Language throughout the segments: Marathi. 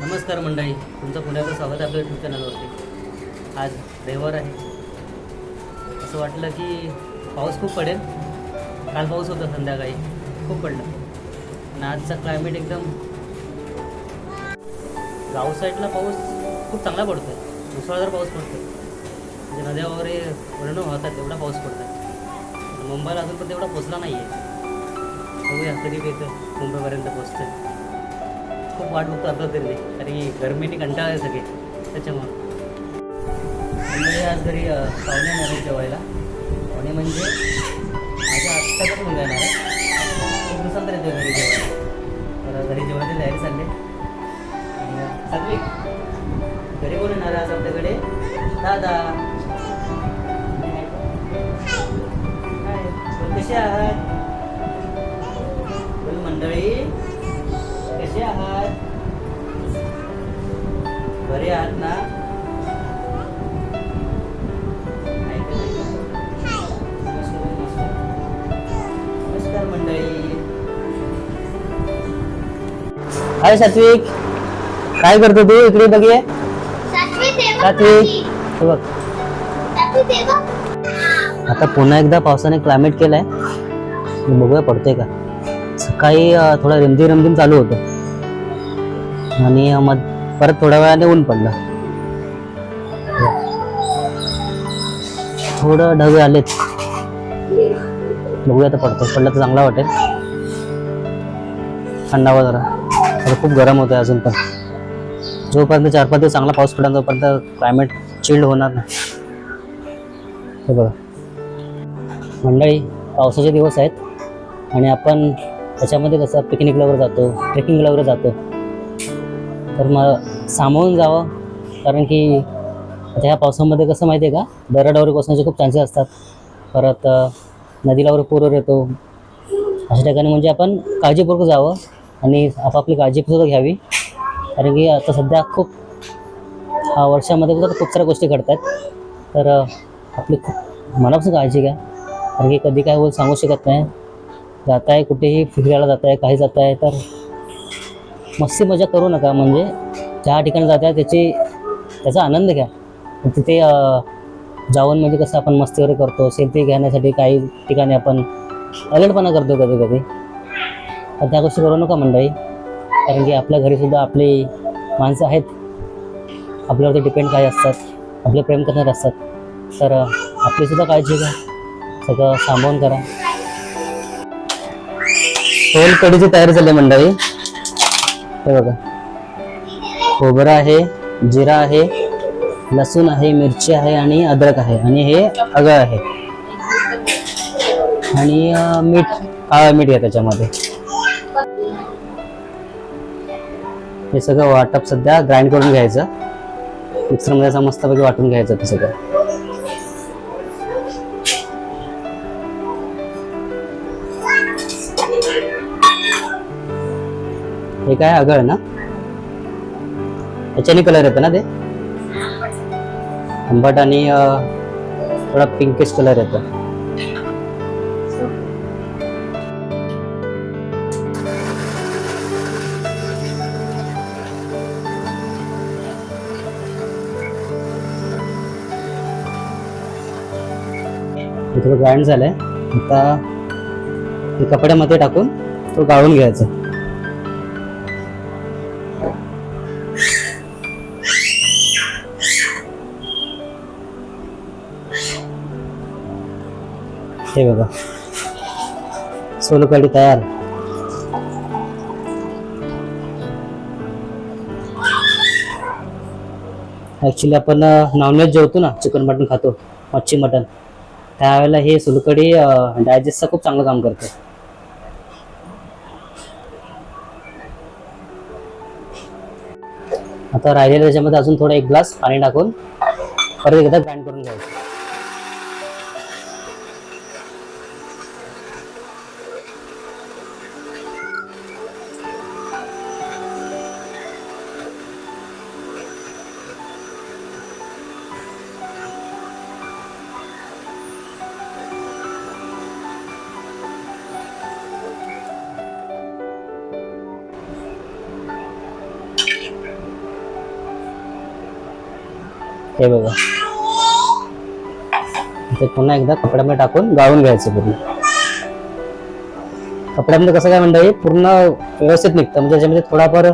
नमस्कार मंडळी तुमचं पुण्याचं स्वागत आहे आपल्या यूट्यूब चॅनलवरती आज रविवार आहे. असं वाटलं की पाऊस खूप पडेल. काल पाऊस होता संध्याकाळी. खूप पडलं. आणि आजचा क्लायमेट एकदम गाव साईडला पाऊस खूप चांगला पडतो आहे मुसळधार पाऊस पडतो म्हणजे नद्या वगैरे वर्ण होतात तेवढा पाऊस पडतो आहे मुंबईला अजून पण तेवढा पोचला नाही आहे बघूया कधी येतं मुंबईपर्यंत पोचतं खूप वाट बघतो असलं तरी. तरी गरमीने कंटाळा आहे सगळे. त्याच्यामुळं. म्हणजे आज घरी पाहुणे येणार जेवायला. पाहुणे म्हणजे माझ्या आत्ताच मुलगा येणार आहे. खूप दिवसांतर येतो घरी जेवायला. तर घरी जेवणाची तयारी चालली आणि अं, सात्विक घरी कोण येणार आहे आज आपल्याकडे? दादा. कसे आहात? मंडळी. कसे आहात? बरे आहात ना? नमस्कार, मंडळी. हाय सात्विक. काय करतो तू इकडे बघे सात्विक. बघ. आता पुन्हा एकदा पावसाने क्लायमेट केलाय. बघूया पडतोय का? सकाळी थोडा रिमझिम रिमझिम चालू होतं. आणि मग परत थोड्या वेळाने ऊन पडलं. थोडं ढग आलेत. बघूया तर पडतो पडलं तर चांगला वाटेल. थंडावा जरा. आता खूप गरम होतं अजून पण. जोपर्यंत चार पाच दिवस चांगला पाऊस पडला तोपर्यंत क्लायमेट चिल्ड होणार नाही. हे बघा. मंडळी पावसाचे दिवस आहेत. आणि आपण त्याच्यामध्ये कसं पिकनिकला वगैरे जातो ट्रेकिंगला वगैरे जातो. तर मग सामावून जावं. कारण की आता ह्या पावसामध्ये कसं माहिती आहे का? दरडावर वगैरे कोसण्याचे खूप चान्सेस असतात. परत नदीला वगैरे पूर येतो. अशा ठिकाणी म्हणजे आपण काळजीपूर्वक जावं आणि आपापली काळजी घ्यावी. कारण की आता सध्या खूप हा वर्षामध्ये सुद्धा खूप साऱ्या गोष्टी घडतात तर आपली खूप मनापासून काळजी घ्या. कारण की कधी काय होईल सांगू शकत नाही. जात आहे कुठेही फिरायला जात आहे काही जात आहे तर मस्ती मजा करू नका म्हणजे ज्या ठिकाणी जात त्याची त्याचा आनंद घ्या. तिथे जाऊन म्हणजे कसं आपण मस्ती वगैरे करतो सेल्फी घेण्यासाठी काही ठिकाणी आपण अलर्टपणा करतो कधी कधी. तर त्या गोष्टी करू नका मंडळी कारण की आपल्या घरीसुद्धा आपली माणसं आहेत. आपल्यावरती डिपेंड काही असतात आपले प्रेम करणारे असतात. तर आपलीसुद्धा काळजी घ्या. सगळं सांभाळून करा. सोल कढीची तयारी झाली मंडळी. हे बघा. खोबरं आहे जिरा आहे लसूण आहे मिरची आहे आणि अद्रक आहे. आणि हे अगळ आहे. आणि मीठ काळं मीठ आहे त्याच्यामध्ये. हे सगळं वाटप सध्या ग्राइंड करून घ्यायचं. मिक्सरमध्ये असं मस्तपैकी वाटून घ्यायचं ते सगळं. हे काय आगळ ना? याच्याने कलर येतो ना ते? आंबट आणि थोडा पिंकिश कलर येतो. थोडं ग्राइंड झालंय. आता कपड्यामध्ये टाकून तो गाळून घ्यायचा. हे बघा. सोलकडी तयार. ॲक्च्युली आपण नॉनव्हेज जेवतो ना चिकन मटन खातो मच्छी मटन. त्यावेळेला हे सोलकढी डायजेस्टचं खूप चांगलं काम करते. आता राहिलेल्या त्याच्यामध्ये अजून थोडा एक ग्लास पाणी टाकून परत एकदा ग्राइंड करून घ्यायचं. हे बघा ते पुन्हा एकदा कपड्यामध्ये टाकून गाळून घ्यायचं पूर्ण. कपड्यामध्ये कसं काय मंडळी पूर्ण व्यवस्थित निघतं. म्हणजे त्याच्यामध्ये थोडाफार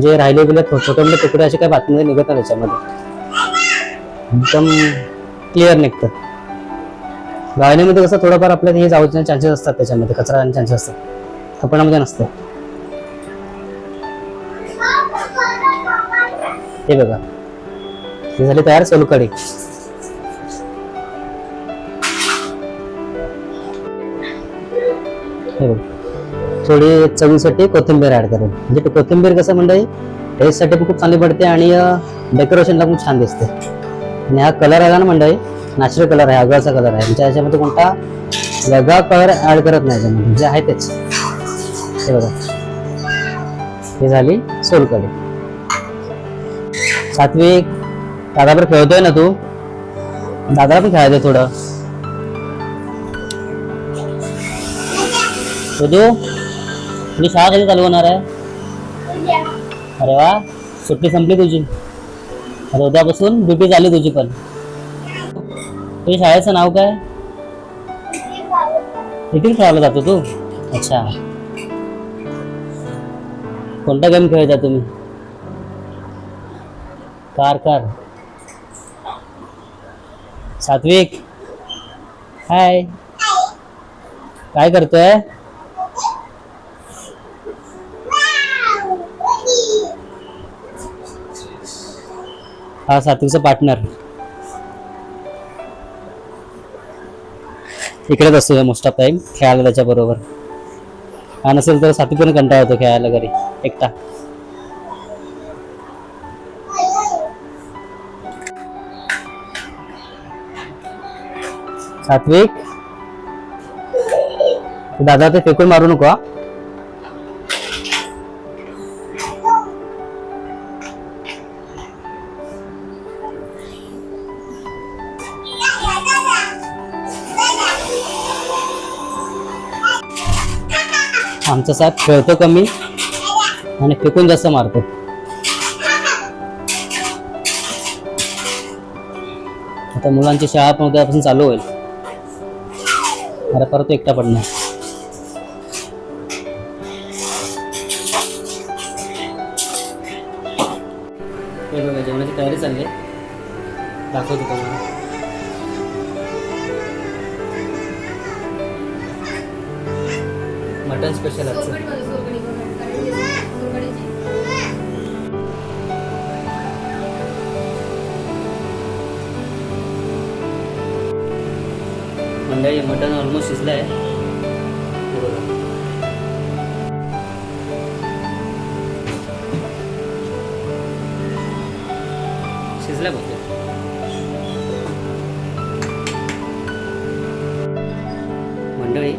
जे राहिले गेले छोटे मोठे तुकडे असे काही बातमी निघत नाही त्याच्यामध्ये. एकदम क्लिअर निघतं. गाळण्यामध्ये कसं थोडंफार आपल्याला हे जाऊचे चान्सेस असतात त्याच्यामध्ये. कचरा आणि चान्सेस असतात. कपड्यामध्ये नसतं. हे बघा. हे झाली तयार सोलकढी थोडी चवीसाठी कोथिंबीर ऍड करेल म्हणजे कोथिंबीर कसं म्हणजे टेस्टसाठी पण खूप चांगली पडते आणि डेकोरेशनला पण छान दिसते. आणि हा कलर आहे ना मंडळी नॅचरल कलर आहे आगळाचा कलर आहे. म्हणजे याच्यामध्ये कोणता वेगळा कलर ऍड करत नाही याच्यामध्ये जे आहे तेच. हे बघा. हे झाली सोलकढी. सात्विक दादा पण खेळतोय ना तू? दादाला पण खेळायचं थोडं. तू तुझी शाळा कधी चालू होणार आहे? अरे वा. सुट्टी संपली तुझी. अरे उद्यापासून ड्युटी झाली तुझी पण. तुझ्या शाळेचं नाव काय? किती खेळायला जातो तू? अच्छा. कोणता गेम खेळता तुम्ही? Car car. सात्विक. हाय काय करतोय? हा सात्विकचा पार्टनर इकडेच असतो मोस्ट ऑफ टाइम खेळायला त्याच्या बरोबर हा नसेल तर सात्विक पण कंटाळा होतो खेळायला घरी एकटा. सात्विक. दादा ते फेकून मारू नको आमचा साथ खेळतो कमी आणि फेकून जास्त मारतो. आता मुलांची शाळा पण उद्यापासून चालू होईल. अरे परत तो एकटा पडणार हे बघा जेवणाची तयारी चालली आहे. दाखवतो तुम्हाला. मटन स्पेशल असतं मंडळी मटण ऑलमोस्ट शिजलं आहे. शिजलं बघ मंडळी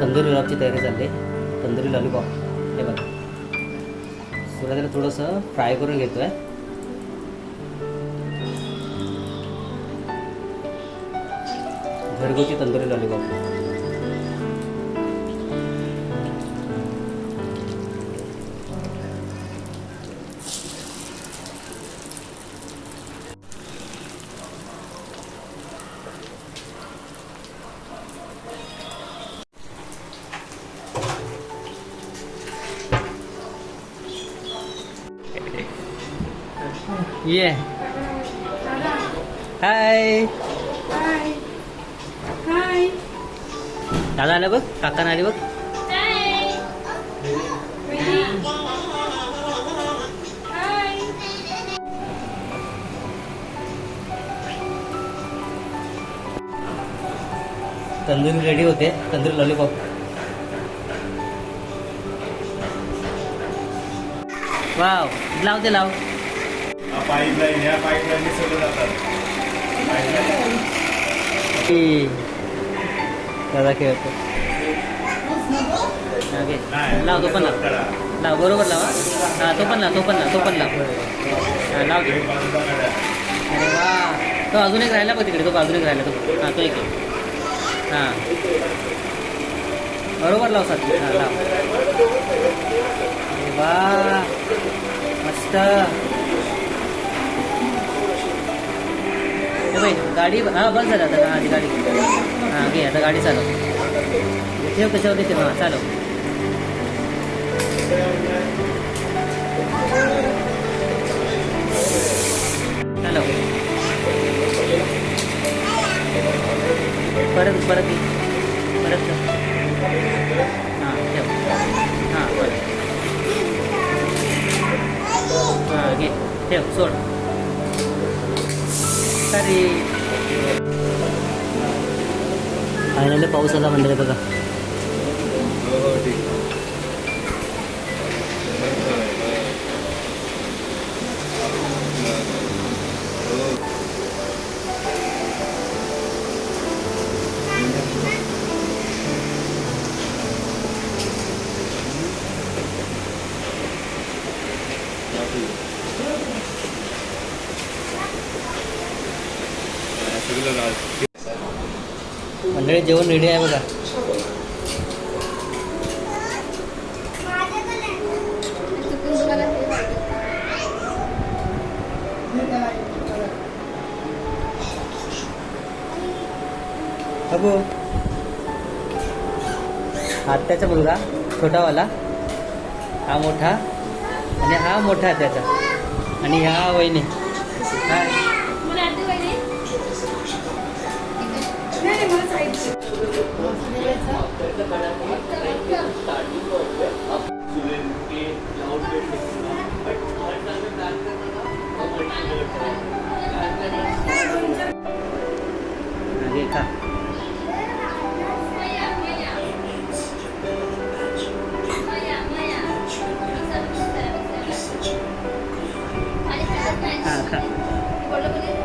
तंदुरी लॉबची तयारी चालली तंदुरी लॉलीपॉप हे बघा. सुरुवातीला थोडंसं फ्राय करून घेतो आहे घरगुती तंदुरी लॉलीपॉप ये हाय दादा आलं बघ काका आले बघ. तंदुरी रेडी होते तंदुरी लॉलीपॉप वाव लाव ते लाव. पाईपलाईन या पाईपलाईन सगळं जातात. दादा खेळतो. लाव तो पण लाव. लाव बरोबर लावा हा. तो पण लाव तो पण लाव तो पण लाव. हां लाव अरे वा. तो अजून एक राहिला बघ तिकडे तो अजून एक राहिला तो. हा तो एक. हां. हा बरोबर लाव साथ हा लाव. वा. मस्त. गाडी हा बस झालं आता हा ती गाडी. हां घे आता गाडी चालव. ठेव कशावर ते हां चालव. फायनली पाऊस आला मंडळी बघा हो हो ठीक सगळं राज मंडळी जेवण रेडी आहे बघा. अगो आत्याचा मुलगा छोटावाला. हा मोठा. आणि हा मोठा त्याचा आणि ह्या वहिनी. हा.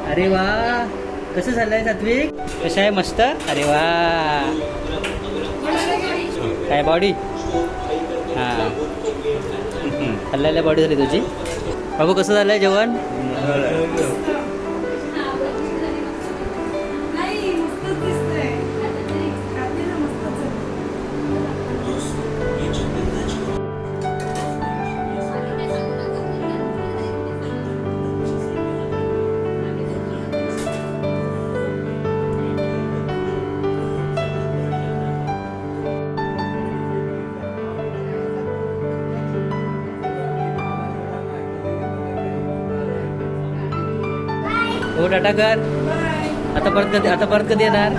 अरे वा कसं झालंय सात्विक? कसं आहे मस्त? अरे वा. काय बॉडी हां. हल्ल्याला बॉडी झाली तुझी. बाबू कसं झालं आहे जेवण? हो टाटा कर आता परत कधी आता परत कधी येणार?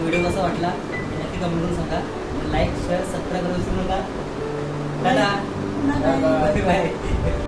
व्हिडिओ कसा वाटला? नक्की कमेंट करून सांगा. लाईक शेअर सबस्क्राईब करून विसरू नका टाटा बाय बाय